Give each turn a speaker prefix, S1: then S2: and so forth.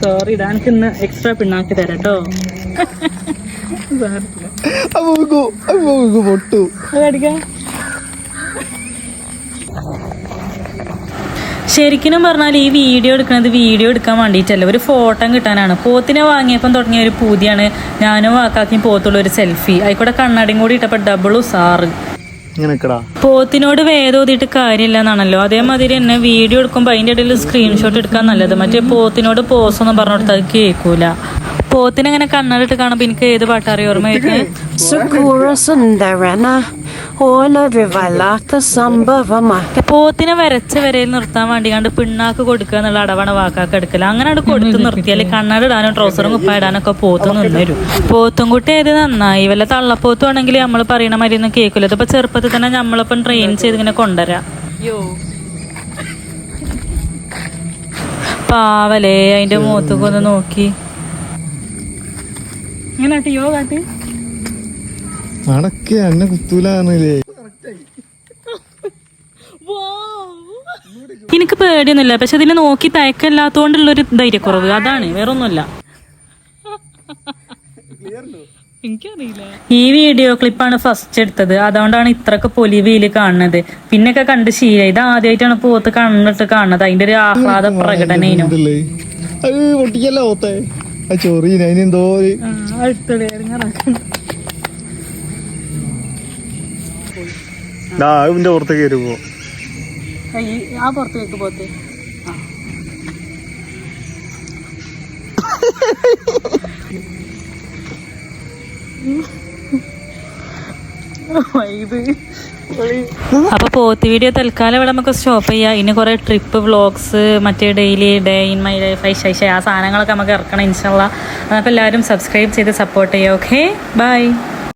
S1: Sorry dance ഇന്ന് extra പിണ്ണാക്കി തരാം കേട്ടോ
S2: പൊട്ടു.
S1: ശരിക്കും പറഞ്ഞാൽ ഈ വീഡിയോ എടുക്കുന്നത് വീഡിയോ എടുക്കാൻ വേണ്ടിയിട്ടല്ല ഒരു ഫോട്ടോ കിട്ടാനാണ്. പോത്തിനെ വാങ്ങിയപ്പം തുടങ്ങിയ ഒരു പൂതിയാണ് ഞാനും വാക്കാക്കിയും പോത്തുള്ള ഒരു സെൽഫി ആയിക്കോട്ടെ കണ്ണാടിയും കൂടി ഇട്ടപ്പോൾ ഡബിൾ സാറ്
S2: ഇങ്ങനെ നിക്കടാ
S1: പോത്തിനോട് വേദോതിട്ട് കാര്യമില്ല എന്നാണല്ലോ അതേമാതിരി തന്നെ വീഡിയോ എടുക്കുമ്പോൾ അതിന്റെ ഇടയിൽ സ്ക്രീൻഷോട്ട് എടുക്കാൻ നല്ലത് മറ്റേ പോത്തിനോട് പോസ് ഒന്നും പറഞ്ഞു കൊടുത്താൽ കേൾക്കൂല പോത്തിനെ അങ്ങനെ കണ്ണടിട്ട് കാണുമ്പോൾ എനിക്ക് ഏത് പാട്ടറിയോ ഓർമ്മ വരുന്നത്
S3: വല്ലാത്ത
S1: പോത്തിനെ വരച്ച വരയിൽ നിർത്താൻ വേണ്ടി കണ്ട് പിണ്ണാക്ക് കൊടുക്കുക എന്നുള്ള അടവാണ് വാക്കാക്ക് എടുക്കല. അങ്ങനെ അവിടെ കൊടുത്ത് നിർത്തിയാൽ കണ്ണട ഇടാനും ട്രൗസറും കുപ്പ ഇടാനൊക്കെ പോത്ത് നിന്നരും പോത്തും കുട്ടി ഏത് നന്നായി? വല്ല തള്ളപ്പോത്തും ആണെങ്കിൽ നമ്മൾ പറയണ മാതിരി ഒന്നും കേൾക്കില്ല ഇതിപ്പോ ചെറുപ്പത്തിൽ തന്നെ നമ്മളിപ്പം ട്രെയിൻ ചെയ്ത് ഇങ്ങനെ കൊണ്ടുവരാം. പാവലേ അതിന്റെ മുഖത്തൊക്കെ ഒന്ന് നോക്കി. ഇങ്ങനെ യോഗാട്ടി യോ കാട്ടി
S2: നടക്ക് എന്നെ കുത്തൂലാന്നില്ലേ
S1: എനിക്ക് പേടിയൊന്നുമില്ല പക്ഷെ ഇതിനെ നോക്കി തയക്കല്ലാത്തോണ്ടുള്ളൊരു ധൈര്യക്കുറവ് അതാണ് വേറൊന്നുമില്ല. എനിക്കറിയില്ല. ഈ വീഡിയോ ക്ലിപ്പാണ് ഫസ്റ്റ് എടുത്തത് അതുകൊണ്ടാണ് ഇത്രക്ക് പൊലിവിയിൽ കാണുന്നത്. പിന്നൊക്കെ കണ്ട് ശീല ഇത് ആദ്യമായിട്ടാണ് പോത്ത് കണ്ണിട്ട് കാണുന്നത് അതിന്റെ ഒരു ആഹ്ലാദ പ്രകടനേനു.
S2: പൊട്ടിക്കല്ല ഓത്തെ ആ ചൊറീന അതിന്റെ പുറത്തേക്ക് വരുമ്പോ
S1: ആ പുറത്തേക്ക് പോത്ത് അപ്പൊ പോത്ത് വീഡിയോ തൽക്കാലം ഇവിടെ നമുക്ക് സ്റ്റോപ്പ് ചെയ്യാം. ഇനി കുറെ ട്രിപ്പ് വ്ളോഗ്സ് മറ്റേ daily day in my life I ശൈശ ആ സാധനങ്ങളൊക്കെ നമുക്ക് ഇറക്കണം ഇൻഷല്ല അപ്പോൾ എല്ലാവരും സബ്സ്ക്രൈബ് ചെയ്ത് സപ്പോർട്ട് ചെയ്യുക ഓക്കെ ബൈ